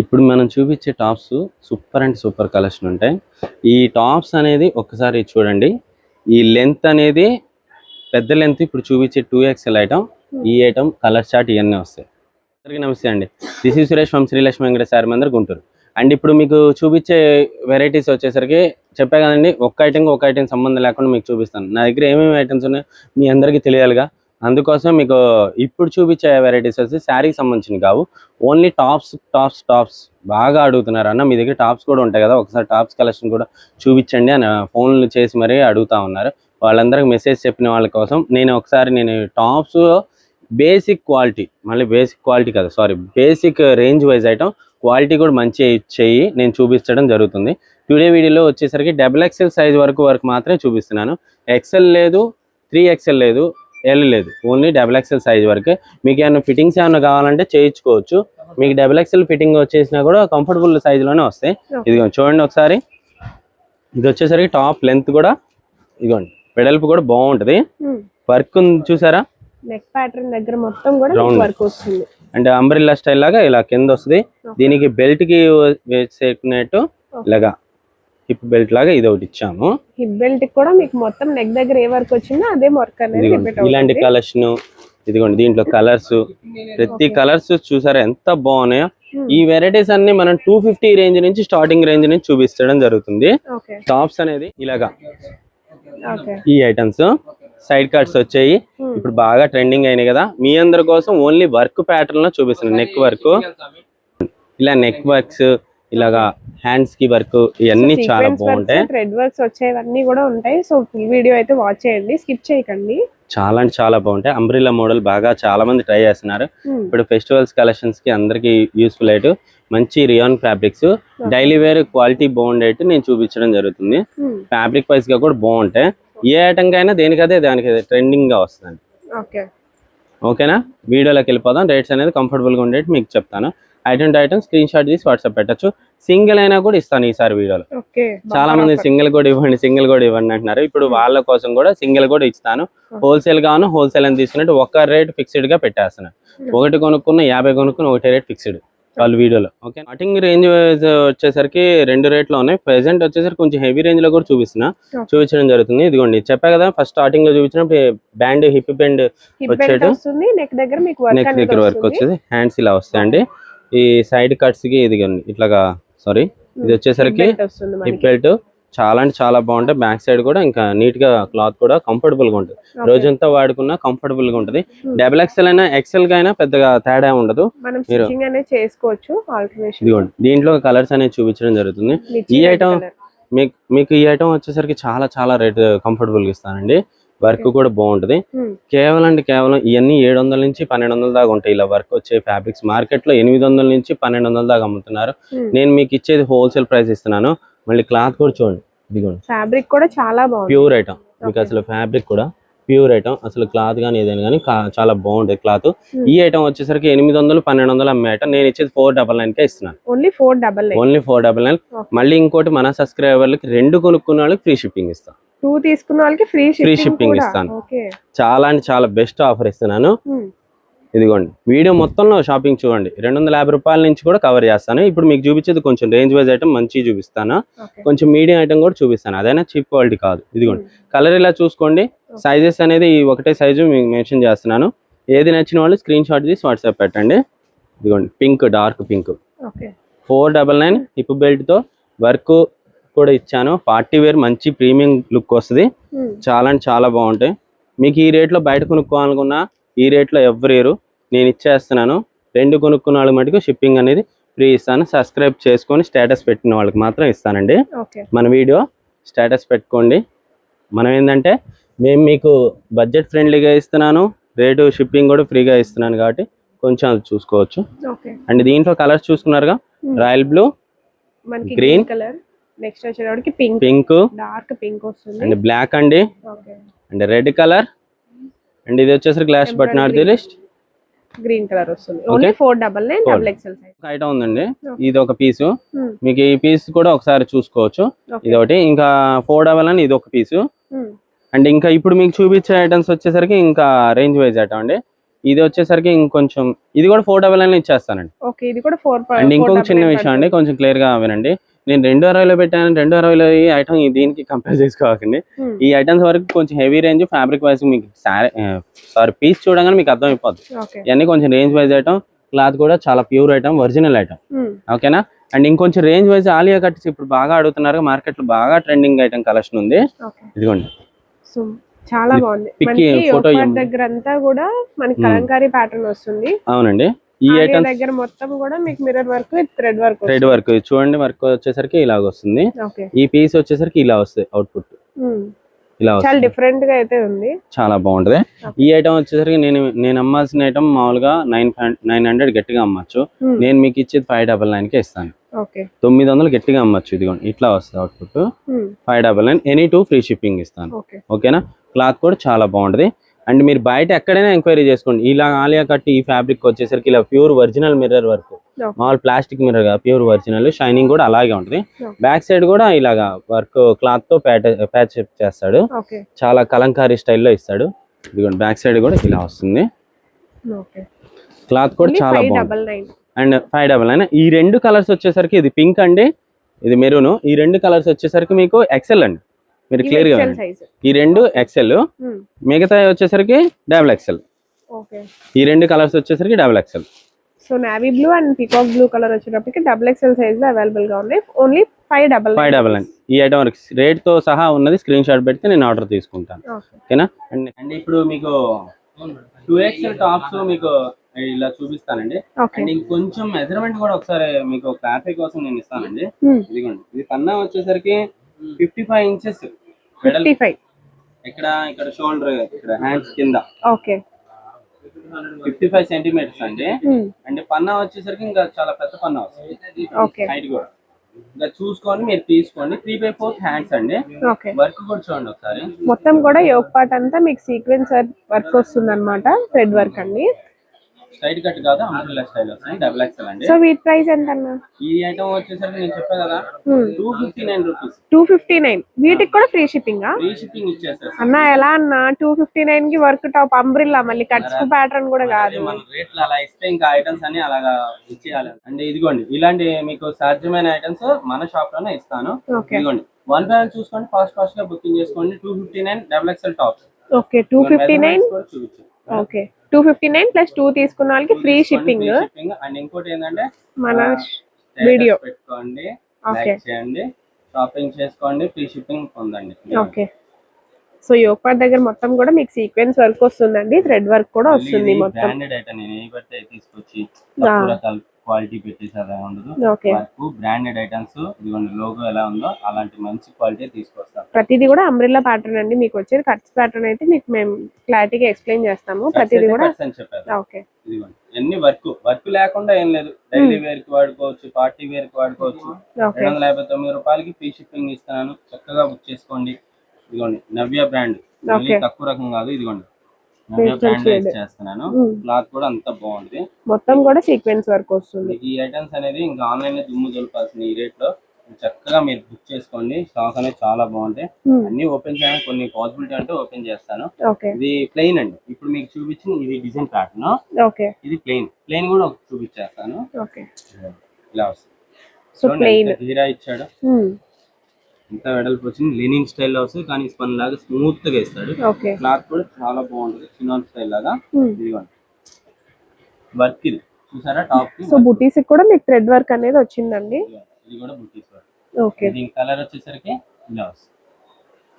ఇప్పుడు మనం చూపించే tops super and super collection ఉంటాయి. ఈ టాప్స్ అనేది ఒక్కసారి చూడండి. ఈ లెంత్ అనేది పెద్ద లెంత్ ఇప్పుడు చూపించే టూ ఎక్స్ఎల్ ఐటమ్. ఈ ఐటమ్ కలర్ చార్ట్ ఇవన్నీ వస్తాయి. అందరికీ నమస్తే అండి. దిస్ ఈ సురేష్ ఫ్రమ్ శ్రీలక్ష్మి వెంకట సార్ మందర్ గుంటూరు. అండ్ ఇప్పుడు మీకు చూపించే వెరైటీస్ వచ్చేసరికి చెప్పే కదండి ఒక్క ఐటమ్ ఒక ఐటమ్ సంబంధం లేకుండా మీకు చూపిస్తాను. నా దగ్గర ఏమేమి ఐటమ్స్ ఉన్నాయో మీ అందరికీ తెలియాలిగా. అందుకోసం మీకు ఇప్పుడు చూపించే వెరైటీస్ వచ్చి శారీకి సంబంధించినవి కావు. ఓన్లీ టాప్స్ టాప్స్ టాప్స్ బాగా అడుగుతున్నారు అన్న. మీ దగ్గర టాప్స్ కూడా ఉంటాయి కదా. ఒకసారి టాప్స్ కలెక్షన్ కూడా చూపించండి అని ఫోన్లు చేసి మరీ అడుగుతా ఉన్నారు. వాళ్ళందరికి మెసేజ్ చెప్పిన వాళ్ళ కోసం నేను ఒకసారి నేను టాప్స్ బేసిక్ క్వాలిటీ మళ్ళీ బేసిక్ క్వాలిటీ కదా sorry basic range wise item quality కూడా మంచి చెయ్యి నేను చూపించడం జరుగుతుంది. టుడే వీడియోలో వచ్చేసరికి డబుల్ ఎక్స్ఎల్ సైజ్ వరకు వరకు మాత్రమే చూపిస్తున్నాను. ఎక్సెల్ లేదు త్రీ ఎక్స్ఎల్ లేదు లేదు. ఓన్లీ డబుల్ ఎక్స్ఎల్ సైజ్ వరకు. మీకు ఏమైనా ఫిట్టింగ్స్ ఏమైనా కావాలంటే చేయించుకోవచ్చు. మీకు డబుల్ ఎక్స్ఎల్ ఫిట్టింగ్ వచ్చేసినా కూడా కంఫర్టబుల్ సైజులోనే వస్తాయి. ఇదిగో చూడండి ఒకసారి. ఇది వచ్చేసరికి టాప్ లెంత్ కూడా. ఇదిగోండి. వెడల్పు కూడా బాగుంటుంది. వర్క్ చూసారా? నెక్ ప్యాటర్న్ దగ్గర మొత్తం కూడా. వర్క్ వస్తుంది. అంటే అంబ్రిల్లా స్టైల్ లాగా ఇలా కింద వస్తుంది. దీనికి బెల్ట్కి వేసేకునేట్టు ఇలాగా హిప్ బెల్ట్ లాగా ఇది ఒకటి ఇచ్చాము. హిప్ బెల్ట్ కూడా మీకు మొత్తం నెక్ దగ్గర ఏ వర్క్ వచ్చిందో అదే వర్క్ అనేది ఇలాంటి కలెక్షన్ ఇదిగోండి దీంట్లో కలర్స్ ప్రతి కలర్స్ చూసారా ఎంత బాగున్నాయో? Hmm. ఈ వెరైటీస్ అన్ని మనం టూ ఫిఫ్టీ రేంజ్ నుంచి స్టార్టింగ్ రేంజ్ నుంచి చూపించడం జరుగుతుంది. టాప్స్ అనేది ఇలాగా. ఈ ఐటమ్స్ సైడ్ కట్స్ వచ్చాయి. Hmm. ఇప్పుడు బాగా ట్రెండింగ్ అయినాయి కదా. మీ అందరి కోసం ఓన్లీ వర్క్ ప్యాటర్న్లో చూపిస్తున్నాను నెక్ వర్క్ ఇలా నెక్ వర్క్స్ ఇలాగా హ్యాండ్స్కి వర్క్ ఇవన్నీ చాలా బాగుంటాయి. థ్రెడ్ వర్క్స్ వచ్చేవన్నీ కూడా ఉంటాయి. సో ఫుల్ వీడియో అయితే వాచ్ చేయండి. స్కిప్ చేయకండి. చాలా అంటే చాలా బాగుంటాయి. అంబ్రిల్లా మోడల్ బాగా చాలా మంది ట్రై చేస్తున్నారు. Hmm. ఇప్పుడు ఫెస్టివల్స్ కలెక్షన్స్కి అందరికి యూస్ఫుల్ అయితే మంచి rayon fabrics daily wear quality బాగుండేట్టు నేను చూపించడం జరుగుతుంది. Hmm. ఫ్యాబ్రిక్ వైజ్గా కూడా బాగుంటాయి. ఏ ఐటమ్ కైనా దేనికదే దానికి ట్రెండింగ్గా వస్తుంది. ఓకే ఓకేనా వీడియోలోకి వెళ్ళిపోదాం. రేట్స్ అనేది కంఫర్టబుల్గా ఉండేది మీకు చెప్తాను. Item to item screenshot తీసి వాట్సాప్ పెట్టచ్చు. సింగిల్ అయినా కూడా ఇస్తాను ఈసారి వీడియోలో. చాలా మంది సింగిల్ కూడా ఇవ్వండి సింగిల్ కూడా ఇవ్వండి అంటున్నారు. ఇప్పుడు వాళ్ళ కోసం కూడా సింగిల్ కూడా ఇస్తాను. హోల్సేల్ గాను హోల్సేల్ అని తీసుకున్నట్టు ఒక్క రేట్ ఫిక్స్డ్గా పెట్టేస్తున్నాను ఒకటి కొనుక్కున్న యాభై కొనుక్కున్న ఒకటే రేట్ ఫిక్స్డ్ వాళ్ళు వీడియోలో. ఓకే స్టార్టింగ్ రేంజ్ వచ్చేసరికి రెండు రేట్లు ఉన్నాయి. ప్రెసెంట్ వచ్చేసరికి కొంచెం హెవీ రేంజ్లో కూడా చూపిస్తున్నా. చూపించడం జరుగుతుంది. ఇదిగోండి చెప్పా కదా ఫస్ట్ స్టార్టింగ్లో చూపించినప్పుడు బ్యాండ్ హిప్ బ్యాండ్ వస్తుంది నెక్ దగ్గర వర్క్ వచ్చేది. హ్యాండ్స్ ఇలా వస్తాయండి. ఈ సైడ్ కట్స్కి ఇది ఇట్లాగా సారీ ఇది వచ్చేసరికి హిప్ బెల్ట్ చాలా అంటే చాలా బాగుంటాయి. బ్యాక్ సైడ్ కూడా ఇంకా నీట్గా క్లాత్ కూడా కంఫర్టబుల్గా ఉంటుంది. రోజంతా వాడుకున్నా కంఫర్టబుల్గా ఉంటుంది. డబుల్ ఎక్స్ఎల్ అయినా ఎక్సెల్గా అయినా పెద్దగా తేడా ఉండదు. చేసుకోవచ్చు దీంట్లో కలర్స్ అనేది చూపించడం జరుగుతుంది. ఈ item- మీకు మీకు ఈ ఐటమ్ వచ్చేసరికి చాలా చాలా రేట్ కంఫర్టబుల్గా ఇస్తానండి. వర్క్ కూడా బాగుంటది. కేవలం అంటే కేవలం ఇవన్నీ ఏడు వందల నుంచి పన్నెండు వందల దాకా ఉంటాయి ఇలా వర్క్ వచ్చే ఫ్యాబ్రిక్స్. మార్కెట్లో ఎనిమిది వందల నుంచి పన్నెండు వందల దాకా అమ్ముతున్నారు. నేను మీకు ఇచ్చేది హోల్సేల్ ప్రైస్ ఇస్తున్నాను. మళ్ళీ క్లాత్ కూడా చూడండి ఇదిగోండి. ఫ్యాబ్రిక్ కూడా చాలా బాగుంది. ప్యూర్ ఐటమ్ మీకు. అసలు ఫ్యాబ్రిక్ కూడా ప్యూర్ ఐటమ్ అసలు క్లాత్ కానీ ఏదైనా కానీ చాలా బాగుంటుంది క్లాత్. ఈ ఐటమ్ వచ్చేసరికి ఎనిమిది వందలు పన్నెండు వందలు అమ్మే ఐటమ్. నేను ఇచ్చేది ఫోర్ డబల్ నైన్ కే ఇస్తున్నాను. Only four double nine. Only four double nine. మళ్ళీ ఇంకోటి మన సబ్స్క్రైబర్లకి రెండు కొనుక్కున్న వాళ్ళకి ఫ్రీ షిప్పింగ్ ఇస్తాను. టూ తీసుకున్న వాళ్ళకి ఫ్రీ Free షిప్పింగ్ ఇస్తాను. చాలా అంటే చాలా బెస్ట్ ఆఫర్ ఇస్తున్నాను. ఇదిగోండి. వీడియో మొత్తంలో షాపింగ్ చూడండి. రెండు వందల యాభై రూపాయల నుంచి కూడా కవర్ చేస్తాను. ఇప్పుడు మీకు చూపించేది కొంచెం రేంజ్ వైజ్ ఐటమ్ మంచి చూపిస్తాను. కొంచెం మీడియం ఐటమ్ కూడా చూపిస్తాను. అదైనా చీప్ క్వాలిటీ కాదు. ఇదిగోండి. కలర్ ఇలా చూసుకోండి. సైజెస్ అనేది ఈ ఒకటే సైజు మీకు మెన్షన్ చేస్తున్నాను. ఏది నచ్చిన వాళ్ళు స్క్రీన్ షాట్ తీసి వాట్సాప్ పెట్టండి. ఇదిగోండి. Pink dark pink okay. Four double nine hip బెల్ట్తో work కూడా ఇచ్చాను. పార్టీ వేర్ మంచి ప్రీమియం లుక్ వస్తుంది. చాలా అంటే చాలా బాగుంటాయి. మీకు ఈ రేట్లో బయట కొనుక్కోవాలనుకున్నా ఈ రేట్లో ఎవ్వరు నేను ఇచ్చేస్తున్నాను. రెండు కొనుక్కున్న వాళ్ళకి మటుకు షిప్పింగ్ అనేది ఫ్రీ ఇస్తాను. సబ్స్క్రైబ్ చేసుకొని స్టేటస్ పెట్టిన వాళ్ళకి మాత్రం ఇస్తానండి. మన వీడియో స్టేటస్ పెట్టుకోండి. మనం ఏంటంటే మేము మీకు బడ్జెట్ ఫ్రెండ్లీగా ఇస్తున్నాను. రేటు షిప్పింగ్ కూడా ఫ్రీగా ఇస్తున్నాను కాబట్టి కొంచెం అది చూసుకోవచ్చు. అండ్ దీంట్లో colours చూసుకున్నారుగా? Royal blue. Green. Colour. Next వచ్చేటప్పటికి పింక్ పింక్ డార్క్ పింక్ వస్తుంది. అండ్ బ్లాక్ అండి. And red colour. అండ్ ఇది వచ్చేసరికి glass but not the list green colour వస్తుంది. Only four double nine Four. Double XL size item ఉందండి. ఇది ఒక పీసు Hmm. మీకు ఈ పీస్ కూడా ఒకసారి చూసుకోవచ్చు. ఇది ఒకటి. ఇంకా ఫోర్ డబల్ అని ఇది ఒక పీసు అండ్ ఇంకా ఇప్పుడు మీకు చూపించే ఐటమ్స్ వచ్చేసరికి ఇంకా రేంజ్ వైజ్ ఐటమ్ అండి. ఇది వచ్చేసరికి ఇంకొంచెం ఇది కూడా ఫోర్ డబల్ నైన్ ఇచ్చేస్తానండి. అండ్ ఇంకొక చిన్న విషయం అండి కొంచెం క్లియర్గా వినండి. నేను రెండు అరవైలో పెట్టాను రెండు అరవైలో ఈ ఐటమ్ దీనికి కంపేర్ చేసుకోకండి ఈ ఐటమ్స్ వరకు కొంచెం హెవీ రేంజ్ ఫ్యాబ్రిక్ వైజ్ మీకు సారీ సారీ పీస్ చూడగానే మీకు అర్థం అయిపోద్ది ఇవన్నీ కొంచెం రేంజ్ వైజ్ ఐటమ్ క్లాత్ కూడా చాలా ప్యూర్ ఐటమ్ ఒరిజినల్ ఐటమ్ ఓకేనా అండ్ ఇంకొంచెం రేంజ్ వైజ్ ఆలియా కట్స్ ఇప్పుడు బాగా అడుగుతున్నారు మార్కెట్లో బాగా ట్రెండింగ్ ఐటమ్ కలెక్షన్ ఉంది. ఇదిగోండి. సో చాలా బాగుంది. ఇవ్వండి. దగ్గర అంతా కూడా మనకి Hmm. కలంకారీ ప్యాటర్న్ వస్తుంది. అవునండి. ఈ ఐటమ్స్ దగ్గర మొత్తం కూడా మీకు mirror work thread work thread work చూడండి వర్క్ వచ్చేసరికి ఇలాగ వస్తుంది. ఈ పీస్ వచ్చేసరికి ఇలా వస్తుంది అవుట్పుట్ ఇలా చాలా డిఫరెంట్గా అయితే ఉంది. చాలా బాగుంటది. ఈ ఐటమ్ వచ్చేసరికి నేను నేను అమ్మాల్సిన ఐటమ్ మామూలుగా నైన్ నైన్ హండ్రెడ్ గట్టిగా అమ్మచ్చు. Hmm. నేను మీకు ఇచ్చేది ఫైవ్ డబల్ నైన్కి ఇస్తాను. తొమ్మిది వందలు గట్టిగా అమ్మచ్చు. ఇదిగోండి ఇట్లా వస్తుంది output five double nine any two free shipping ఇస్తాను. ఓకే. ఓకేనా? క్లాత్ కూడా చాలా బాగుంటది. అండ్ మీరు బయట ఎక్కడైనా ఎంక్వైరీ చేసుకోండి. ఇలా ఆలియా కట్ ఈ ఫ్యాబ్రిక్ వచ్చేసరికి ఇలా ప్యూర్ ఒరిజినల్ మిర్రర్ వర్క్. మామూలు ప్లాస్టిక్ మిర్రర్ కాదు ప్యూర్ ఒరిజినల్ షైనింగ్ కూడా అలాగే ఉంటుంది. బ్యాక్ సైడ్ కూడా ఇలాగా వర్క్ క్లాత్తో ప్యాచ్ చేస్తాడు. చాలా కలంకారీ స్టైల్లో ఇస్తాడు. ఇదిగోండి బ్యాక్ సైడ్ కూడా ఇలా వస్తుంది. క్లాత్ కూడా చాలా బాగుంది అండ్ ఫైవ్ డబల్ నైన్ ఈ రెండు కలర్స్ వచ్చేసరికి ఇది పింక్ అండి ఇది మెరూన్ ఈ రెండు కలర్స్ వచ్చేసరికి మీకు ఎక్సెల్ అండి. మీరు క్లియర్గా ఈ రెండు ఎక్సెల్ మిగతా వచ్చేసరికి డబుల్ ఎక్సెల్ ఈ రెండు కలర్స్ వచ్చేసరికి double XL so navy blue and peacock blue colour వచ్చేటప్పటికి డబుల్ ఎక్స్ఎల్ సైజ్లో అవైలబుల్గా ఉన్నాయి. Only five double five double nine ఈ ఐటమ్ రేట్తో సహా ఉన్నది స్క్రీన్ షాట్ పెడితే నేను ఆర్డర్ తీసుకుంటాను. ఓకే ఓకేనా? అండ్ అండ్ ఇప్పుడు మీకు టూ ఎక్స్ఎల్ టాప్స్ మీకు ఇలా చూపిస్తానండి. అండ్ ఇంకొంచెం మెజర్మెంట్ కూడా ఒకసారి మీకు క్లారిటీ కోసం నేను ఇస్తానండి. ఇదిగోండి. ఇది కన్నా వచ్చేసరికి fifty five inches fifty five ఇక్కడ ఇక్కడ షోల్డర్ ఇక్కడ హ్యాండ్స్ కింద. ఓకే ఫిఫ్టీ ఫైవ్ సెంటీమీటర్స్ అండి అంటే పన్నా వచ్చేసరికి ఇంకా చాలా పెద్ద పన్నా వస్తుంది. ఓకే హైట్ కూడా. ఇంకా చూసుకొని మీరు తీసుకోండి. త్రీ బై ఫోర్త్ హ్యాండ్స్ అండి. ఓకే వర్క్ కూడా చూడండి ఒకసారి. మొత్తం కూడా యోగ్ పార్ట్ అంతా మీకు సీక్వెన్స్ వర్క్ వస్తుంది అనమాట థ్రెడ్ వర్క్ అండి. స్ట్రైట్ కట్ కాదు అంబ్రెల్లా స్టైల్ వస్తాయి డబుల్ ఎక్స్ఎల్ అండి. సో వీటి ప్రైస్ ఎంత అన్న? ఈ ఐటమ్ వచ్చేసరికి నేను చెప్పా కదా two fifty nine rupees two fifty nine వీటికి కూడా ఫ్రీ షిప్పింగ్ ఫ్రీ షిప్పింగ్ ఇచ్చేస్తారు అన్న ఎలా అన్న టూ ఫిఫ్టీ నైన్కి వర్క్ టాప్ అంబ్రిల్లా మళ్ళీ కట్స్ ప్యాటర్న్ కూడా కాదు. మన రేట్లు అలా ఇస్తే ఇంకా ఐటమ్స్ అన్ని అలాగా ఇచ్చేయాలి. అంటే ఇదిగోండి ఇలాంటి మీకు సాధ్యమైన ఐటమ్స్ మన షాప్లోనే ఇస్తాను. ఓకే. ఇదిగోండి వన్ బై వన్ చూసుకోండి ఫాస్ట్ ఫాస్ట్గా బుకింగ్ చేసుకోండి two fifty nine double XL tops okay two fifty nine okay two fifty nine plus two తీసుకున్న వాళ్ళకి ఫ్రీ షిప్పింగ్ అండ్ ఇంకోటి ఏంటంటే మన వీడియో పెట్టుకోండి. లైక్ చేయండి షాపింగ్ చేసుకోండి ఫ్రీ షిప్పింగ్ పొందండి. ఓకే సో యోగపాట్ దగ్గర మొత్తం కూడా మీకు సీక్వెన్స్ వర్క్ వస్తుందండి థ్రెడ్ వర్క్ కూడా వస్తుంది మొత్తం. బ్రాండెడ్ ఐటమ్ నేను ఏ పడితే తీసుకొచ్చి క్వాలిటీ పెట్టేసి అలా ఉండదు. వర్క్ బ్రాండెడ్ ఐటమ్స్ ఇదిగోండి లోగో ఎలా ఉందో అలాంటి మంచి క్వాలిటీ తీసుకొస్తాం. ప్రతిదీ కూడా అంబ్రిల్లా ప్యాటర్న్ అండి. మీకు వచ్చేది కట్స్ ప్యాటర్న్ అయితే మీకు మేము క్లారిటీగా ఎక్స్ప్లెయిన్ చేస్తాము. ప్రతిదీ కూడా ఓకే. ఇదిగోండి. అన్ని వర్క్ వర్క్ లేకుండా ఏం లేదు. డైలీ వేర్కి వాడుకోవచ్చు పార్టీ వేర్కి వాడుకోవచ్చు. ఓకే రెండు వందల యాభై తొమ్మిది రూపాయలకి ఫ్రీ షిప్పింగ్ ఇస్తున్నాను. చక్కగా బుక్ చేసుకోండి. ఇదిగోండి నవ్య బ్రాండ్. తక్కువ రకం కాదు. ఇదిగోండి చేస్తున్నాను. క్లాత్ కూడా అంత బాగుంది. మొత్తం కూడా సీక్వెన్స్ వర్క్ వస్తుంది. ఈ ఐటమ్స్ అనేది ఇంకా ఆన్లైన్లో దుమ్ము దొలపాల్సిన ఈ రేట్లో చక్కగా మీరు బుక్ చేసుకోండి. స్టాక్ అనేది చాలా బాగుంటాయి. అన్ని ఓపెన్ చేయడానికి కొన్ని పాసిబిలిటీ అంటే ఓపెన్ చేస్తాను. ఇది ప్లెయిన్ అండి. ఇప్పుడు మీకు చూపించిన ఇది డిజైన్ ప్యాటర్న్ ఇది ప్లెయిన్ ప్లెయిన్ కూడా చూపించేస్తాను. ఓకే. ఇలా వస్తుంది హీరా ఇచ్చాడు. ఇంత వెడల్పు వచ్చింది. లెనిన్ స్టైల్లో వస్తుంది కానీ స్పన్ లాగా స్మూత్గా ఇస్తాడు క్లాత్ కూడా చాలా బాగుంటుంది చినాన్ స్టైల్ లాగా. ఇదిగోండి వర్క్ ఇది. చూసారా? టాప్ సో బుటీస్ కూడా మీకు థ్రెడ్ వర్క్ అనేది వచ్చిందండి. ఇది కూడా బుటీస్ వర్క్ ఓకే. దీని కలర్ వచ్చేసరికి ఇలా వస్తుంది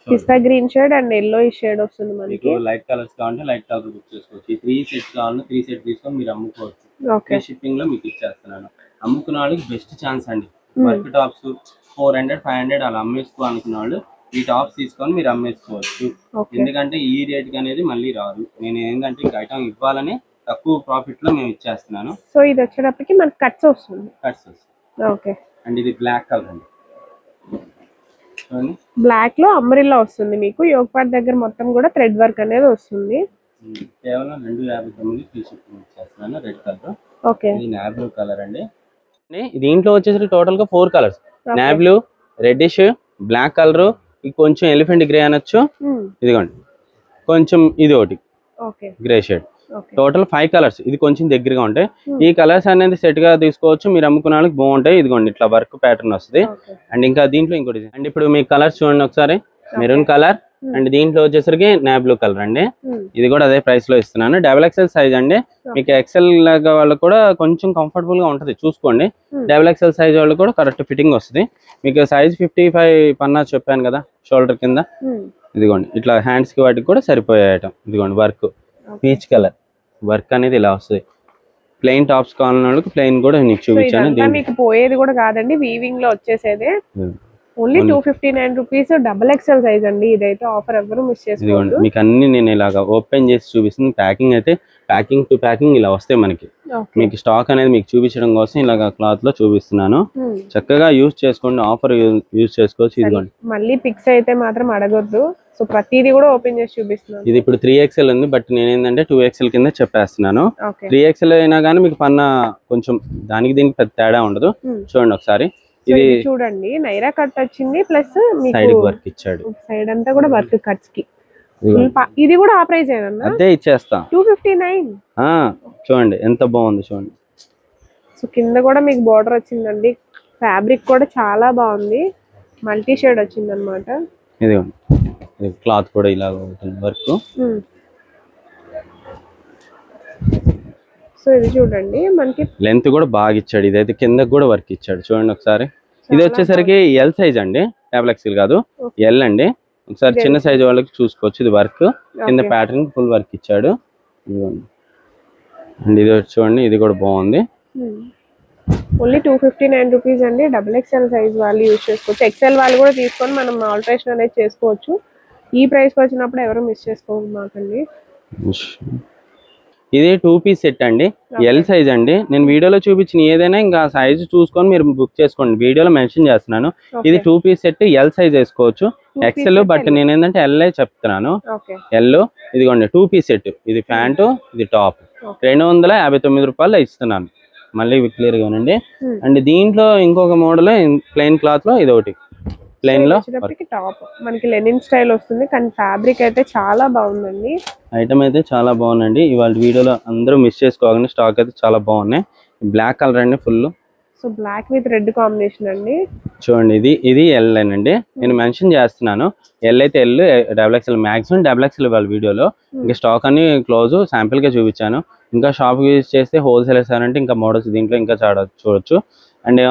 పిస్తా green shade and yellow shade వస్తుంది మనకి. లైట్ కలర్స్ కావాలంటే లైట్ కలర్ బుక్ చేసుకోవచ్చు. ఈ త్రీ సెట్స్ కావాలంటే త్రీ సెట్ తీసుకొని మీరు అమ్ముకోవచ్చు. ఓకే షిప్పింగ్లో మీకు ఇచ్చేస్తున్నాను. అమ్ముకున్న వాళ్ళకి బెస్ట్ ఛాన్స్ అండి. Work tops four hundred five hundred అలా అమ్మేసుకో అనుకున్న వాళ్ళు ఈ టాప్స్ తీసుకొని మీరు అమ్మేసుకోవచ్చు. ఎందుకంటే ఈ రేట్ అనేది మళ్ళీ రాదు. నేను ఏంటంటే ఐటమ్ ఇవ్వాలని తక్కువ ప్రాఫిట్లో మేము ఇచ్చేస్తున్నాను. సో ఇది వచ్చేటప్పటికి మనకి కట్స్ వస్తుంది. Cuts okay. అండ్ ఇది బ్లాక్ కలర్ అండి. బ్లాక్లో అంబ్రిల్లా వస్తుంది మీకు. యోగపాట్ దగ్గర మొత్తం కూడా థ్రెడ్ వర్క్ అనేది వస్తుంది. కేవలం రెండు యాభై తొమ్మిది ఫ్రీ షిప్పింగ్ ఇచ్చేస్తున్నాను రెడ్ కలర్. ఓకే. ఇది నాబ్లూ కలర్ అండి. దీంట్లో వచ్చేసరికి టోటల్గా ఫోర్ కలర్స్ నాబ్లూ రెడ్డిష్ బ్లాక్ కలర్ కొంచెం ఎలిఫెంట్ గ్రే అనొచ్చు. ఇదిగోండి. కొంచెం ఇది ఒకటి. Grey shade total five colours ఇది కొంచెం దగ్గరగా ఉంటాయి. Hmm. ఈ కలర్స్ అనేది సెట్గా తీసుకోవచ్చు. మీరు అమ్ముకునే వాళ్ళకి బాగుంటాయి. ఇదిగోండి ఇట్లా వర్క్ ప్యాటర్న్ వస్తుంది. అండ్ ఇంకా దీంట్లో ఇంకోటి. అండ్ ఇప్పుడు మీ కలర్స్ చూడండి ఒకసారి. Maroon colour Hmm. అండ్ దీంట్లో వచ్చేసరికి నా బ్లూ కలర్ అండి. Hmm. ఇది కూడా అదే ప్రైస్లో ఇస్తున్నాను. డబల్ ఎక్సెల్ సైజ్ అండి. మీకు ఎక్సెల్ లాగా వాళ్ళకి కూడా కొంచెం కంఫర్టబుల్గా ఉంటది. చూసుకోండి. Hmm. డబల్ ఎక్సెల్ సైజ్ వాళ్ళు కూడా కరెక్ట్ ఫిట్టింగ్ వస్తుంది. మీకు సైజ్ ఫిఫ్టీ ఫైవ్ పన్నా చెప్పాను కదా షోల్డర్ కింద. Hmm. ఇదిగోండి. ఇట్లా హ్యాండ్స్కి వాటికి కూడా సరిపోయే ఐటమ్ ఇదిగోండి వర్క్ పీచ్ కలర్ వర్క్ అనేది ఇలా వస్తుంది. ప్లెయిన్ టాప్స్ కావాలన్న వాళ్ళకి ప్లెయిన్ కూడా నీకు సో చూపించాను. మీకు పోయేది కూడా కాదండి. వీవింగ్లో వచ్చేసేదే. Hmm. Only Only- two fifty nine rupees double XL size అండి. ఇదైతే ఆఫర్ ఎవరు మిస్ చేసుకోండి మీకు అన్ని నేను ఇలాగా ఓపెన్ చేసి చూపిస్తుంది. ప్యాకింగ్ అయితే ప్యాకింగ్ టు ప్యాకింగ్ ఇలా వస్తాయి మనకి. మీకు స్టాక్ అనేది మీకు చూపించడం కోసం ఇలాగ క్లాత్లో చూపిస్తున్నాను చక్కగా యూజ్ చేసుకోండి ఆఫర్ యూజ్ చేసుకోవచ్చు. ఇదిగోండి. మళ్ళీ పిక్స్ అయితే మాత్రం అడగొద్దు. సో ప్రతిదీ కూడా ఓపెన్ చేసి చూపిస్తున్నాను. ఇది ఇప్పుడు త్రీ ఎక్స్ఎల్ ఉంది. బట్ నేను ఏంటంటే టూ ఎక్స్ఎల్ కింద చెప్పేస్తున్నాను. త్రీ ఎక్స్ఎల్ అయినా కానీ మీకు పన్న కొంచెం దానికి దీనికి పెద్ద తేడా ఉండదు. చూడండి ఒకసారి. ఇది చూడండి నైరా కట్ వచ్చింది ప్లస్ సైడ్ వర్క్ ఇచ్చాడు. సైడ్ అంతా కూడా వర్క్ కట్స్కి ఇది కూడా ఆ ప్రైస్ అదే ఇచ్చేస్తా. టూ ఫిఫ్టీ నైన్ ఆ, చూడండి ఎంత బాగుంది చూడండి. సో కింద కూడా మీకు బార్డర్ వచ్చిందండి. ఫ్యాబ్రిక్ కూడా చాలా బాగుంది. మల్టీ షేడ్ వచ్చింది అనమాట ఇది క్లాత్ కూడా ఇలా ఉంటుంది వర్క్. సో ఇది చూడండి మనకి లెంత్ కూడా బాగా ఇచ్చాడు. ఇదైతే కిందకి కూడా వర్క్ ఇచ్చాడు. చూడండి ఒకసారి. ఇది వచ్చేసరికి ఎల్ సైజ్ అండి. డబుల్ ఎక్స్ఎల్ కాదు. ఎల్ అండి. ఒకసారి చిన్న సైజ్ వాళ్ళకి చూసుకోవచ్చు. ఇది వర్క్ కింద. ప్యాటర్న్ ఫుల్ వర్క్ ఇచ్చాడు. అండ్ ఇది చూడండి ఇది కూడా బాగుంది. Only two fifty nine rupees అండి. డబుల్ ఎక్స్ఎల్ సైజ్ వాళ్ళు యూజ్ చేసుకోవచ్చు. ఎక్స్ఎల్ వాళ్ళు కూడా తీసుకొని మనం ఆల్టరేషన్ అనేది చేసుకోవచ్చు. ఈ ప్రైస్కి వచ్చినప్పుడు ఎవరు మిస్ చేసుకోవాలి మాకండి. ఇది టూ పీస్ సెట్ అండి. ఎల్ సైజ్ అండి. నేను వీడియోలో చూపించిన ఏదైనా ఇంకా సైజ్ చూసుకొని మీరు బుక్ చేసుకోండి. వీడియోలో మెన్షన్ చేస్తున్నాను. ఇది two piece set L size వేసుకోవచ్చు. XL set but. నేను ఏంటంటే ఎల్ చెప్తున్నాను. ఎల్ ఇదిగోండి టూ పీస్ సెట్ ఇది ప్యాంటు ఇది టాప్. రెండు వందల యాభై తొమ్మిది రూపాయలు ఇస్తున్నాను. మళ్ళీ క్లియర్గా ఉండండి Hmm. అండ్ దీంట్లో ఇంకొక మోడల్ ప్లెయిన్ క్లాత్లో ఇది ఒకటి ప్లెయిన్లో వచ్చేటప్పటికి టాప్ మనకి లెనిన్ స్టైల్ వస్తుంది కానీ ఫ్యాబ్రిక్ అయితే చాలా బాగుందండి. ఐటమ్ అయితే చాలా బాగుందండి. ఇవాళ వీడియోలో అందరూ మిస్ చేసుకోకండి స్టాక్ అయితే చాలా బాగున్నాయి. బ్లాక్ కలర్ అండి full so black with red combination అండి. చూడండి ఇది ఇది ఎల్ అండి. నేను మెన్షన్ చేస్తున్నాను. ఎల్ అయితే L double XL maximum double XL వాళ్ళ వీడియోలో. ఇంకా స్టాక్ అన్ని క్లోజ్ శాంపిల్గా చూపించాను. ఇంకా షాప్ యూజ్ చేస్తే హోల్సేలర్స్ అంటే ఇంకా మోడల్స్ దీంట్లో ఇంకా చాడ చూడొచ్చు. అండ్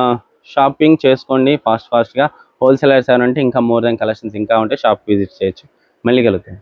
షాపింగ్ చేసుకోండి ఫాస్ట్ ఫాస్ట్గా. హోల్సేలర్స్ అంటే ఇంకా మోర్ దెన్ కలెక్షన్స్ ఇంకా ఉంటే షాప్ విజిట్ చేయొచ్చు. మళ్ళీ కలుగుతాయి